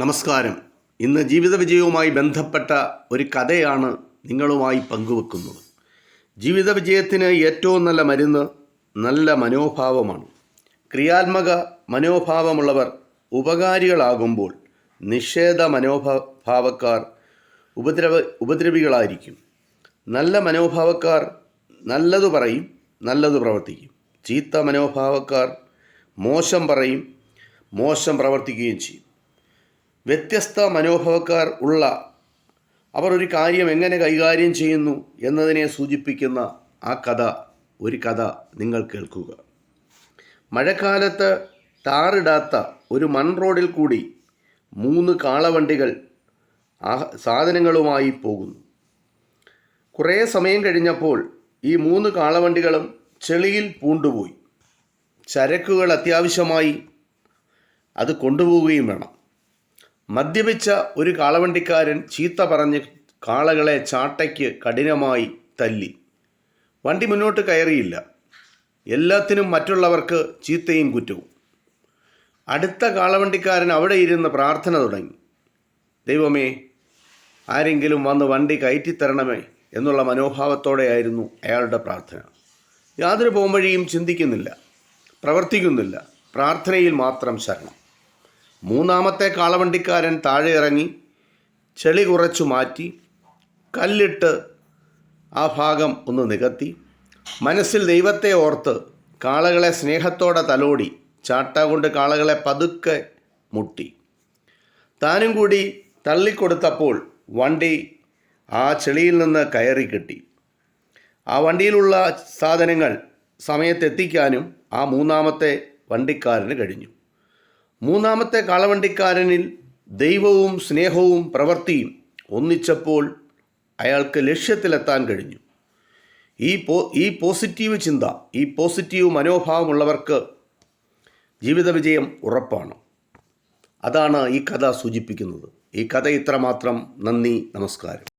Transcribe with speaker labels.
Speaker 1: നമസ്കാരം. ഇന്ന് ജീവിത വിജയവുമായി ബന്ധപ്പെട്ട ഒരു കഥയാണ് നിങ്ങളുമായി പങ്കുവെക്കുന്നത്. ജീവിത വിജയത്തിന് ഏറ്റവും നല്ല മരുന്ന് നല്ല മനോഭാവമാണ്. ക്രിയാത്മക മനോഭാവമുള്ളവർ ഉപകാരികളാകുമ്പോൾ നിഷേധ മനോഭാവക്കാർ ഉപദ്രവ ഉപദ്രവികളായിരിക്കും. നല്ല മനോഭാവക്കാർ നല്ലത് പറയും നല്ലത് പ്രവർത്തിക്കും. ചീത്ത മനോഭാവക്കാർ മോശം പറയും മോശം പ്രവർത്തിക്കുകയും ചെയ്യും. വ്യത്യസ്ത മനോഭാവക്കാർ ഉള്ള അവർ ഒരു കാര്യം എങ്ങനെ കൈകാര്യം ചെയ്യുന്നു എന്നതിനെ സൂചിപ്പിക്കുന്ന ആ കഥ ഒരു കഥ നിങ്ങൾ കേൾക്കുക. മഴക്കാലത്ത് ടാറിടാത്ത ഒരു മൺ റോഡിൽ കൂടി മൂന്ന് കാളവണ്ടികൾ സാധനങ്ങളുമായി പോകുന്നു. കുറേ സമയം കഴിഞ്ഞപ്പോൾ ഈ മൂന്ന് കാളവണ്ടികളും ചെളിയിൽ പൂണ്ടുപോയി. ചരക്കുകൾ അത്യാവശ്യമായി അത് കൊണ്ടുപോവുകയും വേണം. മദ്യപിച്ച ഒരു കാളവണ്ടിക്കാരൻ ചീത്ത പറഞ്ഞ് കാളകളെ ചാട്ടയ്ക്ക് കഠിനമായി തല്ലി. വണ്ടി മുന്നോട്ട് കയറിയില്ല. എല്ലാത്തിനും മറ്റുള്ളവർക്ക് ചീത്തയും കുറ്റവും. അടുത്ത കാളവണ്ടിക്കാരൻ അവിടെ ഇരുന്ന് പ്രാർത്ഥന തുടങ്ങി. ദൈവമേ ആരെങ്കിലും വന്ന് വണ്ടി കയറ്റിത്തരണമേ എന്നുള്ള മനോഭാവത്തോടെയായിരുന്നു അയാളുടെ പ്രാർത്ഥന. യാതൊരു പോംവഴിയും ചിന്തിക്കുന്നില്ല പ്രവർത്തിക്കുന്നില്ല. പ്രാർത്ഥനയിൽ മാത്രം ശരണം. മൂന്നാമത്തെ കാളവണ്ടിക്കാരൻ താഴെ ഇറങ്ങി ചെളി കുറച്ചു മാറ്റി കല്ലിട്ട് ആ ഭാഗം ഒന്ന് നികത്തി. മനസ്സിൽ ദൈവത്തെ ഓർത്ത് കാളകളെ സ്നേഹത്തോടെ തലോടി ചാട്ട കൊണ്ട് കാളകളെ പതുക്കെ മുട്ടി. താനും കൂടി തള്ളിക്കൊടുത്തപ്പോൾ വണ്ടി ആ ചെളിയിൽ നിന്ന് കയറി കിട്ടി. ആ വണ്ടിയിലുള്ള സാധനങ്ങൾ സമയത്തെത്തിക്കാനും ആ മൂന്നാമത്തെ വണ്ടിക്കാരന് കഴിഞ്ഞു. മൂന്നാമത്തെ കാളവണ്ടിക്കാരനിൽ ദൈവവും സ്നേഹവും പ്രവൃത്തിയും ഒന്നിച്ചപ്പോൾ അയാൾക്ക് ലക്ഷ്യത്തിലെത്താൻ കഴിഞ്ഞു. ഈ പോ ഈ പോസിറ്റീവ് ചിന്ത ഈ പോസിറ്റീവ് മനോഭാവമുള്ളവർക്ക് ജീവിത വിജയം ഉറപ്പാണ്. അതാണ് ഈ കഥ സൂചിപ്പിക്കുന്നത്. ഈ കഥ ഇത്രമാത്രം. നന്ദി നമസ്കാരം.